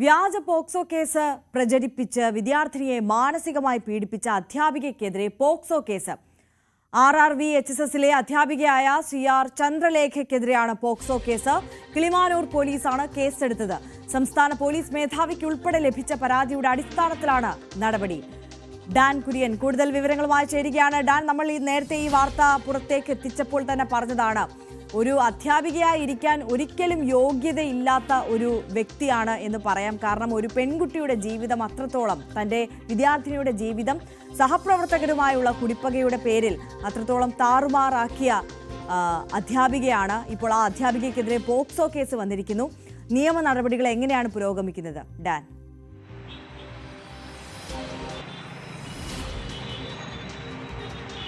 വ്യാജ POCSO case പ്രചരിപ്പിച്ച് വിദ്യാർത്ഥിനിയെ മാനസികമായി പീഡിപ്പിച്ച അധ്യാപികയ്ക്കെതിരെ POCSO case. R R V H S എസിലെ അധ്യാപികയായ സി ആർ ചന്ദ്രലേഖയ്ക്കെതിരെയാണ് പോക്സോ കേസ്. കിളിമാനൂർ പോലീസാണ് കേസെടുത്തത്. സംസ്ഥാന പോലീസ് മേധാവിക്ക് ഉൾപ്പെടെ ലഭിച്ച പരാതിയുടെ അടിസ്ഥാനത്തിലാണ് നടപടി. ഡാൻ കുര്യൻ കൂടുതൽ വിവരങ്ങളുമായി ചേരുകയാണ്. ഡാൻ നമ്മൾ ഈ നേരത്തെ ഈ വാർത്ത പുറത്തേക്ക് എത്തിച്ചപ്പോൾ തന്നെ പറഞ്ഞതാണ്. ഒരു അധ്യാപികയായി ഇരിക്കാൻ ഒരിക്കലും യോഗ്യതയില്ലാത്ത ഒരു വ്യക്തിയാണ് എന്ന് പറയാം. കാരണം ഒരു പെൺകുട്ടിയുടെ ജീവിതം അത്രത്തോളം തന്റെ വിദ്യാർത്ഥിനിയുടെ ജീവിതം സഹപ്രവർത്തകരുമായുള്ള കുടിപ്പകയുടെ പേരിൽ അത്രത്തോളം താറുമാറാക്കിയ അധ്യാപികയാണ്. ഇപ്പോൾ ആ അധ്യാപികയ്ക്കെതിരെ പോക്സോ കേസ് വന്നിരിക്കുന്നു. നിയമ നടപടികൾ എങ്ങനെയാണ് പുരോഗമിക്കുന്നത്? ഡാൻ.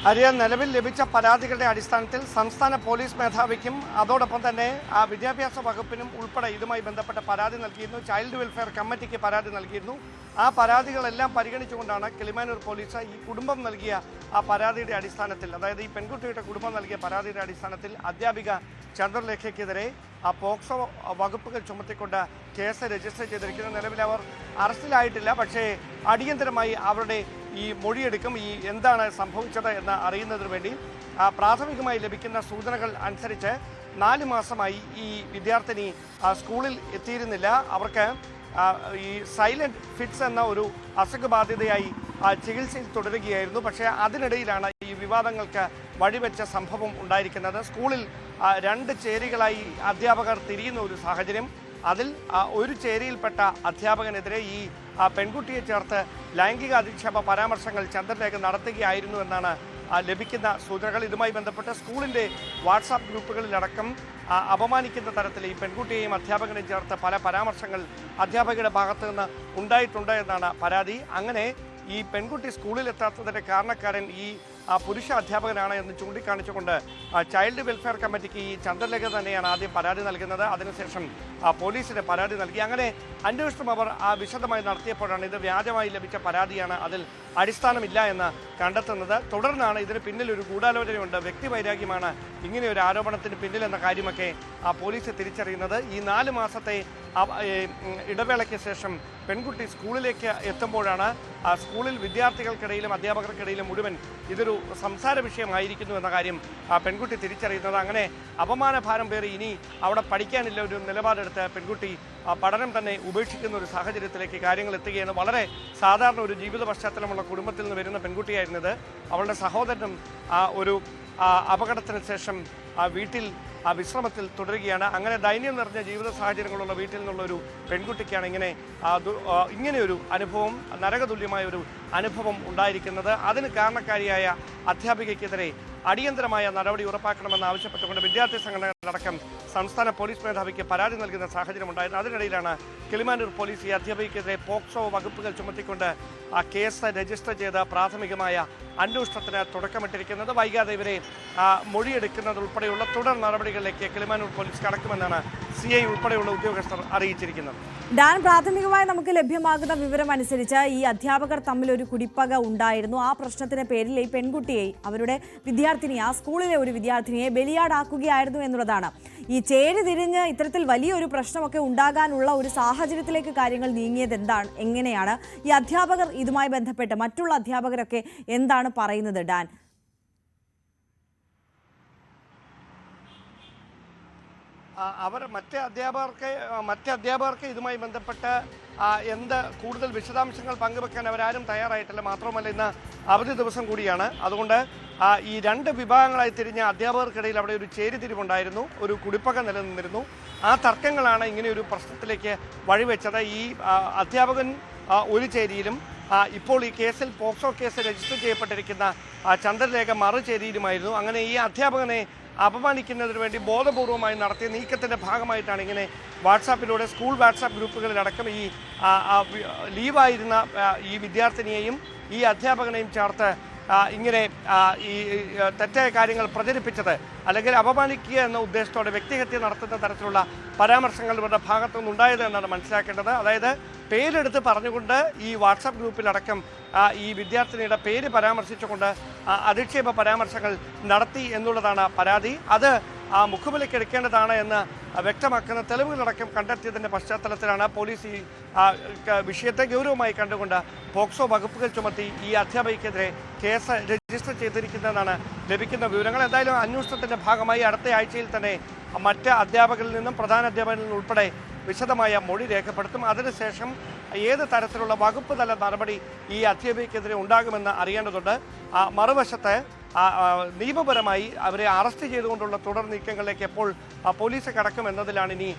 ഹരിയ നിലവിൽ ലഭിച്ച പരാതികളുടെ അടിസ്ഥാനത്തിൽ സംസ്ഥാന പോലീസ് മേധാവിക്കും അതോടൊപ്പം തന്നെ ആ വിദ്യാഭ്യാസ വകുപ്പിനും ഉൾപ്പെടെ ഇതുമായി ബന്ധപ്പെട്ട പരാതി നൽകിയിരുന്നു. ചൈൽഡ് വെൽഫെയർ കമ്മിറ്റിക്ക് പരാതി നൽകിയിരുന്നു. ആ പരാതികളെല്ലാം പരിഗണിച്ചുകൊണ്ടാണ് കിളിമാനൂർ പോലീസ് ഈ കുടുംബം നൽകിയ ആ പരാതിയുടെ അടിസ്ഥാനത്തിൽ അതായത് ഈ പെൺകുട്ടിയുടെ കുടുംബം നൽകിയ പരാതിയുടെ അടിസ്ഥാനത്തിൽ അധ്യാപിക ചന്ദ്രലേഖയ്ക്കെതിരെ ആ പോക്സോ വകുപ്പുകൾ ചുമത്തിക്കൊണ്ട് കേസ് രജിസ്റ്റർ ചെയ്തിരിക്കുന്നു. നിലവിൽ അവർ അറസ്റ്റിലായിട്ടില്ല. പക്ഷേ അടിയന്തരമായി അവരുടെ ഈ മൊഴിയെടുക്കും ഈ എന്താണ് സംഭവിച്ചത് എന്ന് അറിയുന്നതിന് വേണ്ടി പ്രാഥമികമായി ലഭിക്കുന്ന സൂചനകൾ അനുസരിച്ച് നാല് മാസമായി ഈ വിദ്യാർത്ഥിനി സ്കൂളിൽ എത്തിയിരുന്നില്ല. അവർക്ക് ഈ സൈലന്റ് ഫിറ്റ്സ് എന്ന ഒരു അസുഖബാധിതയായി ചികിത്സയിൽ തുടരുകയായിരുന്നു. പക്ഷേ അതിനിടയിലാണ് ഈ വിവാദങ്ങൾക്ക് വഴിവെച്ച സംഭവം ഉണ്ടായിരിക്കുന്നത്. സ്കൂളിൽ രണ്ട് ചേരികളായി അധ്യാപകർ തിരിയുന്ന ഒരു സാഹചര്യം. അതിൽ ഒരു ചേരിയിൽപ്പെട്ട അധ്യാപകനെതിരെ ഈ പെൺകുട്ടിയെ ചേർത്ത് ലൈംഗിക അധിക്ഷേപ പരാമർശങ്ങൾ ചന്ദ്രലേഖ നടത്തുകയായിരുന്നു എന്നാണ് ആ, ലഭിക്കുന്ന സൂചനകൾ. ഇതുമായി ബന്ധപ്പെട്ട് സ്കൂളിന്റെ വാട്സാപ്പ് ഗ്രൂപ്പുകളിലടക്കം ആ, അപമാനിക്കുന്ന തരത്തിൽ ഈ പെൺകുട്ടിയെയും അധ്യാപകനെയും ചേർത്ത് പല പരാമർശങ്ങൾ അധ്യാപകരുടെ ഭാഗത്തു നിന്ന് ഉണ്ടായിട്ടുണ്ട് എന്നാണ് പരാതി. അങ്ങനെ ഈ പെൺകുട്ടി സ്കൂളിലെത്താത്തതിന്റെ കാരണക്കാരൻ ഈ ആ, പുരുഷ അധ്യാപകനാണ് എന്ന് ചൂണ്ടിക്കാണിച്ചുകൊണ്ട് ആ, ചൈൽഡ് വെൽഫെയർ കമ്മിറ്റിക്ക് ഈ ചന്ദ്രലേഖ തന്നെയാണ് ആദ്യം പരാതി നൽകുന്നത്. അതിനുശേഷം ആ, പോലീസിന് പരാതി നൽകി. അങ്ങനെ അന്വേഷണം അവർ ആ വിശദമായി നടത്തിയപ്പോഴാണ് ഇത് വ്യാജമായി ലഭിച്ച പരാതിയാണ്. അതിൽ അടിസ്ഥാനമില്ല എന്ന് കണ്ടെത്തുന്നത്. തുടർന്നാണ് ഇതിന് പിന്നിൽ ഒരു ഗൂഢാലോചനയുണ്ട്. വ്യക്തിവൈരാഗ്യമാണ് ഇങ്ങനെ ഒരു ആരോപണത്തിന് പിന്നിലെന്ന കാര്യമൊക്കെ ആ പോലീസ് തിരിച്ചറിയുന്നത്. ഈ നാല് മാസത്തെ ഇടവേളയ്ക്ക് ശേഷം പെൺകുട്ടി സ്കൂളിലേക്ക് എത്തുമ്പോഴാണ് ആ സ്കൂളിൽ വിദ്യാർത്ഥികൾക്കിടയിലും അധ്യാപകർക്കിടയിലും മുഴുവൻ ഇതൊരു സംസാര വിഷയമായിരിക്കുന്നു എന്ന കാര്യം ആ പെൺകുട്ടി തിരിച്ചറിയുന്നത്. അങ്ങനെ അപമാനഭാരം പേറി ഇനി അവിടെ പഠിക്കാനില്ല ഒരു നിലപാടെടുത്ത് പെൺകുട്ടി പഠനം തന്നെ ഉപേക്ഷിക്കുന്ന ഒരു സാഹചര്യത്തിലേക്ക് കാര്യങ്ങൾ എത്തുകയാണ്. വളരെ സാധാരണ ഒരു ജീവിത പശ്ചാത്തലമുള്ള കുടുംബത്തിൽ നിന്ന് വരുന്ന പെൺകുട്ടിയായിരുന്നത്. അവളുടെ സഹോദരനും ആ ഒരു അപകടത്തിന് ശേഷം ആ വീട്ടിൽ വിശ്രമത്തിൽ തുടരുകയാണ്. അങ്ങനെ ദൈന്യം നിറഞ്ഞ ജീവിത സാഹചര്യങ്ങളുള്ള വീട്ടിൽ നിന്നുള്ള ഒരു പെൺകുട്ടിക്കാണ് ഇങ്ങനെ ഇങ്ങനെയൊരു അനുഭവം നരകതുല്യമായ ഒരു അനുഭവം ഉണ്ടായിരിക്കുന്നത്. അതിന് കാരണക്കാരിയായ അധ്യാപികയ്ക്കെതിരെ അടിയന്തരമായ നടപടി ഉറപ്പാക്കണമെന്ന് ആവശ്യപ്പെട്ടുകൊണ്ട് വിദ്യാർത്ഥി സംഘടനകളടക്കം സംസ്ഥാന പോലീസ് മേധാവിക്ക് പരാതി നൽകുന്ന സാഹചര്യം ഉണ്ടായിരുന്നു അതിനിടയിലാണ് കിളിമാനൂർ പോലീസ് ഈ അധ്യാപികയ്ക്കെതിരെ പോക്സോ വകുപ്പുകൾ ചുമത്തിക്കൊണ്ട് ആ കേസ് രജിസ്റ്റർ ചെയ്ത് പ്രാഥമികമായ അന്വേഷണത്തിന് തുടക്കമിട്ടിരിക്കുന്നത്. വൈകാതെ ഇവരെ മൊഴിയെടുക്കുന്നത് ഉൾപ്പെടെയുള്ള തുടർ നടപടികളിലേക്ക് കിളിമാനൂർ പോലീസ് കടക്കുമെന്നാണ് സി ഐ ഉൾപ്പെടെയുള്ള ഉദ്യോഗസ്ഥർ അറിയിച്ചിരിക്കുന്നത്. ഡാൻ പ്രാഥമികമായി നമുക്ക് ലഭ്യമാകുന്ന വിവരം അനുസരിച്ച് ഈ അധ്യാപകർ തമ്മിൽ ഒരു കുടിപ്പക ഉണ്ടായിരുന്നു. ആ പ്രശ്നത്തിന്റെ പേരിൽ ഈ പെൺകുട്ടിയെ അവരുടെ വിദ്യാർത്ഥിനിയെ ആ സ്കൂളിലെ ഒരു വിദ്യാർത്ഥിനിയെ ബലിയാടാക്കുകയായിരുന്നു എന്നുള്ളതാണ് ഈ ചേരി തിരിഞ്ഞ് ഇത്തരത്തിൽ വലിയൊരു പ്രശ്നമൊക്കെ ഉണ്ടാകാനുള്ള ഒരു സാഹചര്യത്തിലേക്ക് കാര്യങ്ങൾ നീങ്ങിയത് എന്താണ്? എങ്ങനെയാണ്? ഈ അധ്യാപകർ ഇതുമായി ബന്ധപ്പെട്ട് മറ്റുള്ള അധ്യാപകരൊക്കെ എന്താണ് പറയുന്നത് ഡാൻ? അവർ മറ്റേ അധ്യാപകർക്ക് മറ്റേ അധ്യാപകർക്ക് ഇതുമായി ബന്ധപ്പെട്ട് എന്ത് കൂടുതൽ വിശദാംശങ്ങൾ പങ്കുവെക്കാൻ അവരാരും തയ്യാറായിട്ടില്ല. മാത്രമല്ല ഇന്ന് അവധി ദിവസം കൂടിയാണ്. അതുകൊണ്ട് ഈ രണ്ട് വിഭാഗങ്ങളായി തിരിഞ്ഞ അധ്യാപകർക്കിടയിൽ അവിടെ ഒരു ചേരിതിരിവുണ്ടായിരുന്നു ഒരു കുടിപ്പക നിലനിന്നിരുന്നു. ആ തർക്കങ്ങളാണ് ഇങ്ങനെ ഒരു പ്രശ്നത്തിലേക്ക് വഴിവെച്ചത്. ഈ അധ്യാപകൻ ഒരു ചേരിയിലും ഇപ്പോൾ ഈ കേസിൽ പോക്സോ കേസ് രജിസ്റ്റർ ചെയ്യപ്പെട്ടിരിക്കുന്ന ചന്ദ്രലേഖ മറുചേരിയിലുമായിരുന്നു അങ്ങനെ ഈ അധ്യാപകനെ അപമാനിക്കുന്നതിന് വേണ്ടി ബോധപൂർവമായി നടത്തിയ നീക്കത്തിന്റെ ഭാഗമായിട്ടാണ് ഇങ്ങനെ വാട്സാപ്പിലൂടെ സ്കൂൾ വാട്സാപ്പ് ഗ്രൂപ്പുകളിലടക്കം ഈ ലീവായിരുന്ന ഈ വിദ്യാർത്ഥിനിയെയും ഈ അധ്യാപകനെയും ചേർത്ത് ഇങ്ങനെ ഈ തെറ്റായ കാര്യങ്ങൾ പ്രചരിപ്പിച്ചത് അല്ലെങ്കിൽ അപമാനിക്കുക എന്ന ഉദ്ദേശത്തോടെ വ്യക്തിഹത്യ നടത്തുന്ന തരത്തിലുള്ള പരാമർശങ്ങൾ ഇവരുടെ ഭാഗത്തു നിന്നുണ്ടായത് എന്നാണ് മനസ്സിലാക്കേണ്ടത്. അതായത് പേരെടുത്ത് പറഞ്ഞുകൊണ്ട് ഈ വാട്സാപ്പ് ഗ്രൂപ്പിലടക്കം ഈ വിദ്യാർത്ഥിനിയുടെ പേര് പരാമർശിച്ചുകൊണ്ട് അധിക്ഷേപ പരാമർശങ്ങൾ നടത്തി എന്നുള്ളതാണ് പരാതി. അത് ആ മുഖവിലേക്ക് എടുക്കേണ്ടതാണ് എന്ന് വ്യക്തമാക്കുന്ന തെളിവുകളടക്കം കണ്ടെത്തിയതിന്റെ പശ്ചാത്തലത്തിലാണ് പോലീസ് ഈ വിഷയത്തെ ഗൗരവമായി കണ്ടുകൊണ്ട് പോക്സോ വകുപ്പുകൾ ചുമത്തി ഈ അധ്യാപികയ്ക്കെതിരെ കേസ് രജിസ്റ്റർ ചെയ്തിരിക്കുന്നതെന്നാണ് ലഭിക്കുന്ന വിവരങ്ങൾ. എന്തായാലും അന്വേഷണത്തിന്റെ ഭാഗമായി അടുത്ത ആഴ്ചയിൽ തന്നെ മറ്റ് അധ്യാപകരിൽ നിന്നും പ്രധാന അധ്യാപകരിൽ നിന്നും ഉൾപ്പെടെ വിശദമായ മൊഴി രേഖപ്പെടുത്തും. അതിനുശേഷം ഏത് തരത്തിലുള്ള വകുപ്പ് തല നടപടി ഈ അധ്യാപികക്കെതിരെ ഉണ്ടാകുമെന്ന് അറിയേണ്ടതുണ്ട്. മറുവശത്ത് നിയമപരമായി അവരെ അറസ്റ്റ് ചെയ്തുകൊണ്ടുള്ള തുടർ നീക്കങ്ങളിലേക്ക് എപ്പോൾ പോലീസ് കടക്കും എന്നതിലാണ് ഇനി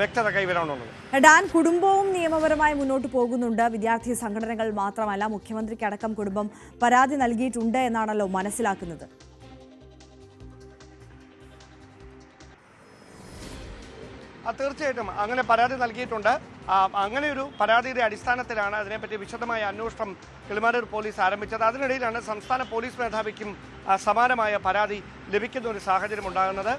വ്യക്തത കൈവരാനുള്ളത്. ഡാൻ കുടുംബവും നിയമപരമായി മുന്നോട്ട് പോകുന്നുണ്ട്. വിദ്യാർത്ഥി സംഘടനകൾ മാത്രമല്ല മുഖ്യമന്ത്രിക്കടക്കം കുടുംബം പരാതി നൽകിയിട്ടുണ്ട് എന്നാണല്ലോ മനസ്സിലാക്കുന്നത്. തീർച്ചയായിട്ടും അങ്ങനെ പരാതി നൽകിയിട്ടുണ്ട്. അങ്ങനെ ഒരു പരാതിയുടെ അടിസ്ഥാനത്തിലാണ് അതിനെപ്പറ്റി വിശദമായ അന്വേഷണം കിളിമാനൂർ പോലീസ് ആരംഭിച്ചത്. അതിനിടയിലാണ് സംസ്ഥാന പോലീസ് മേധാവിക്കും സമാനമായ പരാതി ലഭിക്കുന്ന ഒരു സാഹചര്യം ഉണ്ടാകുന്നത്.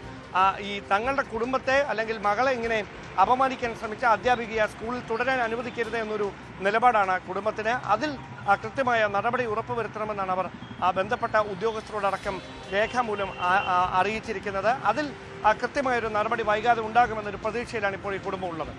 ഈ തങ്ങളുടെ കുടുംബത്തെ അല്ലെങ്കിൽ മകളെ ഇങ്ങനെ അപമാനിക്കാൻ ശ്രമിച്ച അധ്യാപികയെ സ്കൂളിൽ തുടരാൻ അനുവദിക്കരുത് എന്നൊരു നിലപാടാണ് കുടുംബത്തിന്. അതിൽ കൃത്യമായ നടപടി ഉറപ്പുവരുത്തണമെന്നാണ് അവർ ബന്ധപ്പെട്ട ഉദ്യോഗസ്ഥരോടക്കം രേഖാമൂലം അറിയിച്ചിരിക്കുന്നത്. അതിൽ കൃത്യമായൊരു നടപടി വൈകാതെ ഉണ്ടാകുമെന്നൊരു പ്രതീക്ഷയിലാണ് ഇപ്പോൾ ഈ കുടുംബം ഉള്ളത്.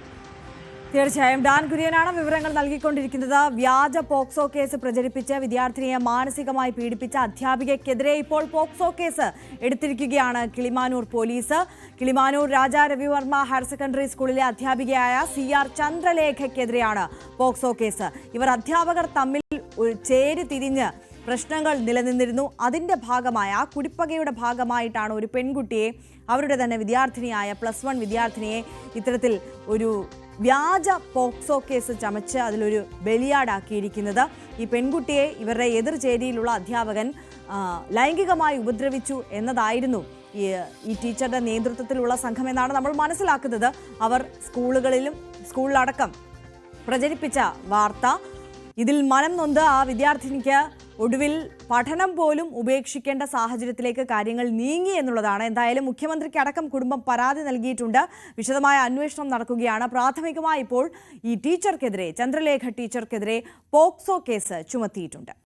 തീർച്ചയായും. ഡാൻ കുര്യനാണ് വിവരങ്ങൾ നൽകിക്കൊണ്ടിരിക്കുന്നത്. വ്യാജ പോക്സോ കേസ് പ്രചരിപ്പിച്ച് വിദ്യാർത്ഥിനിയെ മാനസികമായി പീഡിപ്പിച്ച അധ്യാപികയ്ക്കെതിരെ ഇപ്പോൾ പോക്സോ കേസ് എടുത്തിരിക്കുകയാണ് Kilimanoor police. Kilimanoor Raja Ravivarma higher secondary സ്കൂളിലെ അധ്യാപികയായ സി ആർ ചന്ദ്രലേഖയ്ക്കെതിരെയാണ് പോക്സോ കേസ്. ഇവർ അധ്യാപകർ തമ്മിൽ ചേരി തിരിഞ്ഞ് പ്രശ്നങ്ങൾ നിലനിന്നിരുന്നു. അതിന്റെ ഭാഗമായ ആ കുടിപ്പകയുടെ ഭാഗമായിട്ടാണ് ഒരു പെൺകുട്ടിയെ അവരുടെ തന്നെ വിദ്യാർത്ഥിനിയായ പ്ലസ് വൺ വിദ്യാർത്ഥിനിയെ ഇത്തരത്തിൽ ഒരു വ്യാജ പോക്സോ കേസ് ചമച്ച് അതിലൊരു ബലിയാടാക്കിയിരിക്കുന്നത്. ഈ പെൺകുട്ടിയെ ഇവരുടെ എതിർചേരിയിലുള്ള അധ്യാപകൻ ലൈംഗികമായി ഉപദ്രവിച്ചു എന്നതായിരുന്നു ഈ ടീച്ചറുടെ നേതൃത്വത്തിലുള്ള സംഘം എന്നാണ് നമ്മൾ മനസ്സിലാക്കുന്നത്. അവർ സ്കൂളുകളിലും സ്കൂളിലടക്കം പ്രചരിപ്പിച്ച വാർത്ത. ഇതിൽ മനം നൊന്ത് ആ വിദ്യാർത്ഥിനിക്ക് ഒടുവിൽ പഠനം പോലും ഉപേക്ഷിക്കേണ്ട സാഹചര്യത്തിലേക്ക് കാര്യങ്ങൾ നീങ്ങി എന്നുള്ളതാണ്. എന്തായാലും മുഖ്യമന്ത്രിക്ക് അടക്കം കുടുംബം പരാതി നൽകിയിട്ടുണ്ട്. വിശദമായ അന്വേഷണം നടക്കുകയാണ്. പ്രാഥമികമായി ഇപ്പോൾ ഈ ടീച്ചർക്കെതിരെ ചന്ദ്രലേഖ ടീച്ചർക്കെതിരെ പോക്സോ കേസ് ചുമത്തിയിട്ടുണ്ട്.